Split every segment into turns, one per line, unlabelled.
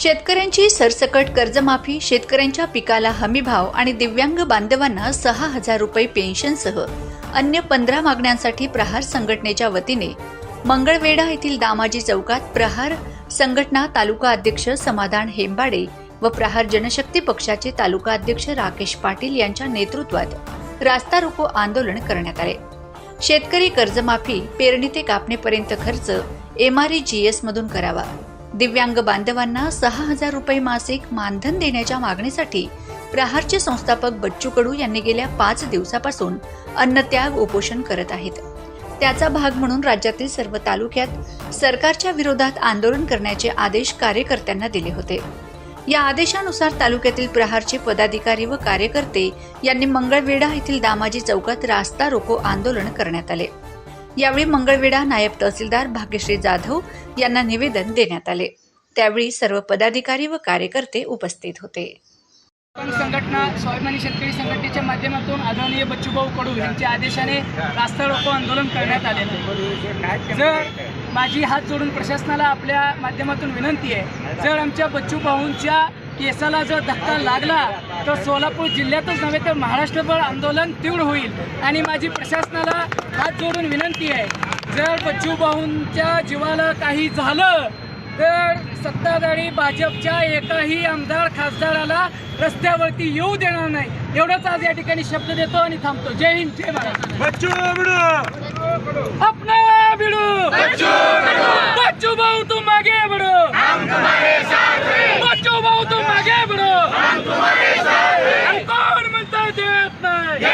शेतकऱ्यांची सरसकट कर्जमाफी शेतकऱ्यांच्या पिकाला हमीभाव आणि दिव्यांग बांधवांना सहा हजार रुपये पेन्शनसह अन्य पंधरा मागण्यांसाठी प्रहार संघटनेच्या वतीने मंगळवेढा येथील दामाजी चौकात प्रहार संघटना तालुका अध्यक्ष समाधान हेंबाडे व प्रहार जनशक्ती पक्षाचे तालुका अध्यक्ष राकेश पाटील यांच्या नेतृत्वात रास्ता रोको आंदोलन करण्यात आले. शेतकरी कर्जमाफी पेरणी ते कापणीपर्यंत खर्च एमआरई जीएस मधून करावा. दिव्यांग बांधवांना सहा हजार रुपये मासिक मानधन देण्याच्या मागणीसाठी प्रहारचे संस्थापक बच्चू कडू यांनी गेल्या पाच दिवसापासून अन्नत्याग उपोषण करत आहेत. त्याचा भाग म्हणून राज्यातील सर्व तालुक्यात सरकारच्या विरोधात आंदोलन करण्याचे आदेश कार्यकर्त्यांना दिले होते. या आदेशानुसार तालुक्यातील प्रहारचे पदाधिकारी व कार्यकर्ते यांनी मंगळवेढा येथील दामाजी चौकात रास्ता रोको आंदोलन करण्यात आले. यावेळी मंगळवेढा नायब तहसीलदार भाग्यश्री जाधव यांना निवेदन देण्यात आले. त्यावेळी सर्व पदाधिकारी व कार्यकर्ते उपस्थित होते.
पण संघटना स्वाभिमानी शेतकरी संघटनेच्या माध्यमातून आदरणीय बच्चूभाऊ कडू यांच्या आदेशाने रास्ता रोको आंदोलन करण्यात आलेलं जर माझी हात जोडून प्रशासनाला आपल्या माध्यमातून विनंती आहे जर आमच्या बच्चूभाऊंच्या केसाला जर धक्का लागला तर सोलापूर जिल्ह्यातच नव्हे तर महाराष्ट्रभर आंदोलन तीव्र होईल. आणि माझी प्रशासनाला हात जोडून विनंती आहे जर बच्चूभाऊंच्या जीवाला काही झालं तर सत्ताधारी भाजपच्या एकाही आमदार खासदाराला रस्त्यावरती येऊ देणार नाही. एवढंच आज या ठिकाणी शब्द देतो आणि थांबतो. जय हिंद जय महाराष्ट्र
बच्चू बिडू
बिडू भाऊ तुम आगे बढ़ो बच्चू भाऊ तुम आगे बढ़ो आणि कोण म्हणताय देत नाही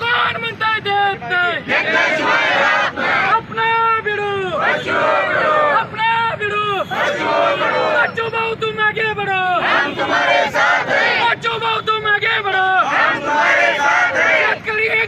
कोण म्हणताय देत नाही अपना बिडू अपना बिडू बच्चू भाऊ तुम आगे बढ़ो बच्चू भाऊ तुम आगे बढ़ो शेतकरी एकजुटीचा